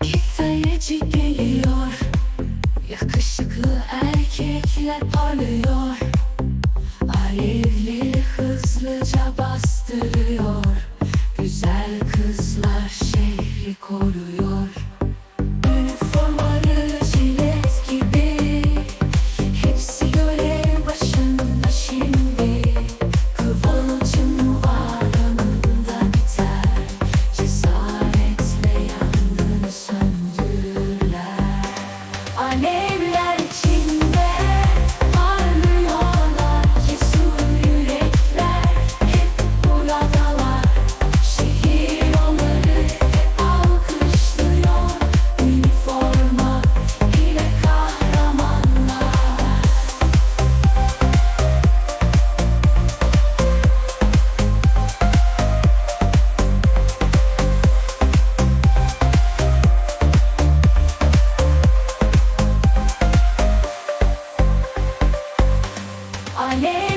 Vakit sayıcı geliyor. Yakışıklı erkekler parlıyor. Alevleri hızlıca bastırıyor. Güzel kızlar şehri koruyor on it.